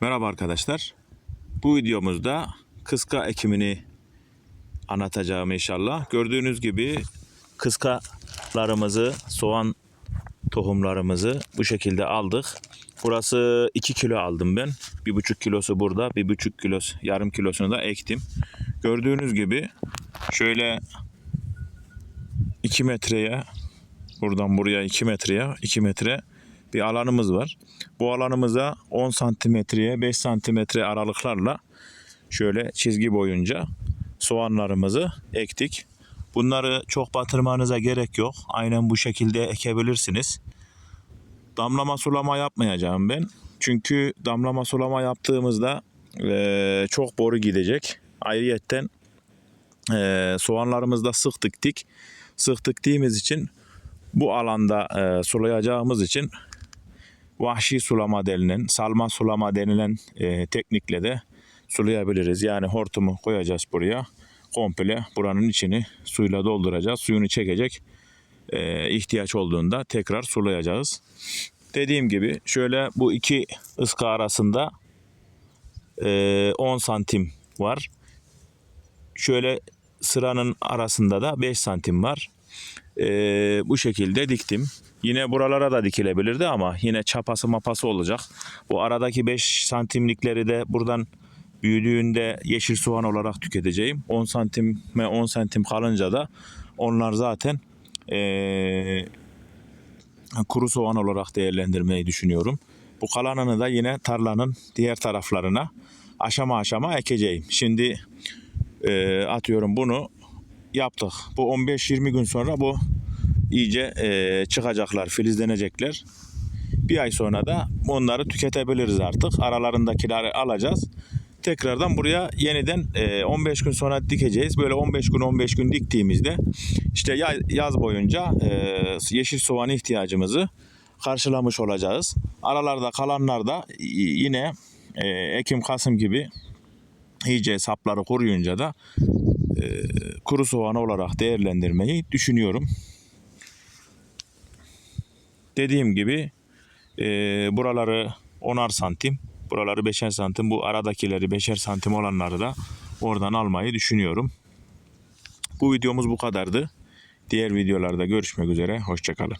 Merhaba arkadaşlar. Bu videomuzda kıska ekimini anlatacağım inşallah. Gördüğünüz gibi kıskalarımızı, soğan tohumlarımızı bu şekilde aldık. Burası 2 kilo aldım ben. 1,5 kilosu burada, 1,5 kilosu, yarım kilosunu da ektim. Gördüğünüz gibi şöyle 2 metreye buradan buraya 2 metreye 2 metre bir alanımız var. Bu alanımıza 10 santimetreye 5 santimetre aralıklarla şöyle çizgi boyunca soğanlarımızı ektik. Bunları çok batırmanıza gerek yok. Aynen bu şekilde ekebilirsiniz. Damlama sulama yapmayacağım ben. Çünkü damlama sulama yaptığımızda eee, çok boru gidecek. Ayrıyetten eee soğanlarımızda sık diktik. Sık diktiğimiz için bu alanda eee, sulayacağımız için vahşi sulama denilen, salma sulama denilen eee, teknikle de sulayabiliriz. Yani hortumu koyacağız buraya. Komple buranın içini suyla dolduracağız. Suyunu çekecek. Eee, ihtiyaç olduğunda tekrar sulayacağız. Dediğim gibi şöyle bu iki ıska arasında eee, 10 santim var. Şöyle sıranın arasında da 5 santim var. Eee, bu şekilde diktim. Yine buralara da dikilebilirdi ama yine çapası mapası olacak. Bu aradaki 5 santimlikleri de buradan büyüdüğünde yeşil soğan olarak tüketeceğim. 10 santime 10 santim kalınca da onlar zaten eee, kuru soğan olarak değerlendirmeyi düşünüyorum. Bu kalanını da yine tarlanın diğer taraflarına aşama aşama ekeceğim. Şimdi eee, atıyorum bunu yaptık. Bu 15-20 gün sonra bu iyice eee, çıkacaklar, filizlenecekler. Bir ay sonra da onları tüketebiliriz artık. Aralarındakileri alacağız. Tekrardan buraya yeniden eee, 15 gün sonra dikeceğiz. Böyle 15 gün 15 gün diktiğimizde işte ya- yaz boyunca eee, yeşil soğan ihtiyacımızı karşılamış olacağız. Aralarda kalanlar da yine eee, Ekim Kasım gibi iyice sapları kuruyunca da eee, kuru soğan olarak değerlendirmeyi düşünüyorum. Dediğim gibi eee, buraları 10'ar santim, buraları 5'er santim, bu aradakileri 5'er santim olanları da oradan almayı düşünüyorum. Bu videomuz bu kadardı. Diğer videolarda görüşmek üzere. Hoşçakalın.